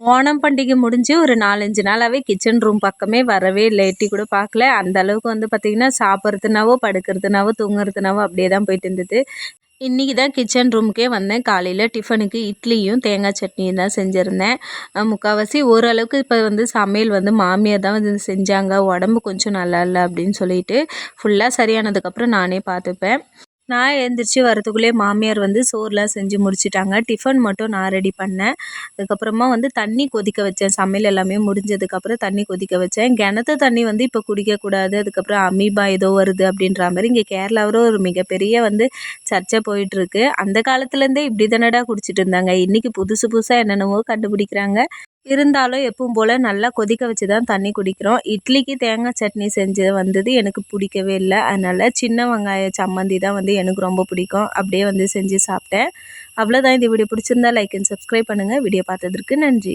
ஓணம் பண்டிகை முடிஞ்சு ஒரு நாலஞ்சு நாளாகவே கிச்சன் ரூம் பக்கமே வரவே இல்லை. எட்டி கூட பார்க்கல. அந்த அளவுக்கு வந்து பார்த்திங்கன்னா சாப்பிட்றதுனாவோ படுக்கிறதுனாவோ தூங்குறதுனாவோ அப்படியே தான் போயிட்டு இருந்தது. இன்றைக்கி தான் கிச்சன் ரூமுக்கே வந்தேன். காலையில் டிஃபனுக்கு இட்லியும் தேங்காய் சட்னியும் தான் செஞ்சுருந்தேன். முக்கால்வாசி ஓரளவுக்கு இப்போ வந்து சமையல் வந்து மாமியார் தான் வந்து செஞ்சாங்க. உடம்பு கொஞ்சம் நல்லா இல்லை அப்படின்னு சொல்லிட்டு ஃபுல்லாக சரியானதுக்கப்புறம் நானே பார்த்துப்பேன். நான் எழுந்திரிச்சி வரத்துக்குள்ளே மாமியார் வந்து சோறுலாம் செஞ்சு முடிச்சிட்டாங்க. டிஃபன் மட்டும் நான் ரெடி பண்ணேன். அதுக்கப்புறமா வந்து தண்ணி கொதிக்க வச்சேன். சமையல் எல்லாமே முடிஞ்சதுக்கப்புறம் தண்ணி கொதிக்க வச்சேன். கிணத்து தண்ணி வந்து இப்போ குடிக்கக்கூடாது. அதுக்கப்புறம் அமீபா ஏதோ வருது அப்படின்ற மாதிரி இங்கே கேரளாவில் ஒரு மிகப்பெரிய வந்து சர்ச்சை போயிட்டுருக்கு. அந்த காலத்துலேருந்தே இப்படி தானடா குடிச்சிட்டு இருந்தாங்க. இன்றைக்கி புதுசு புதுசாக என்னென்னவோ கண்டுபிடிக்கிறாங்க. இருந்தாலும் எப்பவும் போல் நல்லா கொதிக்க வச்சு தான் தண்ணி குடிக்கிறோம். இட்லிக்கு தேங்காய் சட்னி செஞ்சு வந்தது எனக்கு பிடிக்கவே இல்லை. அதனால் சின்ன வெங்காய சம்மந்தி தான் வந்து எனக்கு ரொம்ப பிடிக்கும். அப்படியே வந்து செஞ்சு சாப்பிட்டேன். அவ்வளோதான் இந்த வீடியோ பிடிச்சிருந்தா லைக் அண்ட் சப்ஸ்கிரைப் பண்ணுங்கள் வீடியோ பார்த்ததற்கு நன்றி.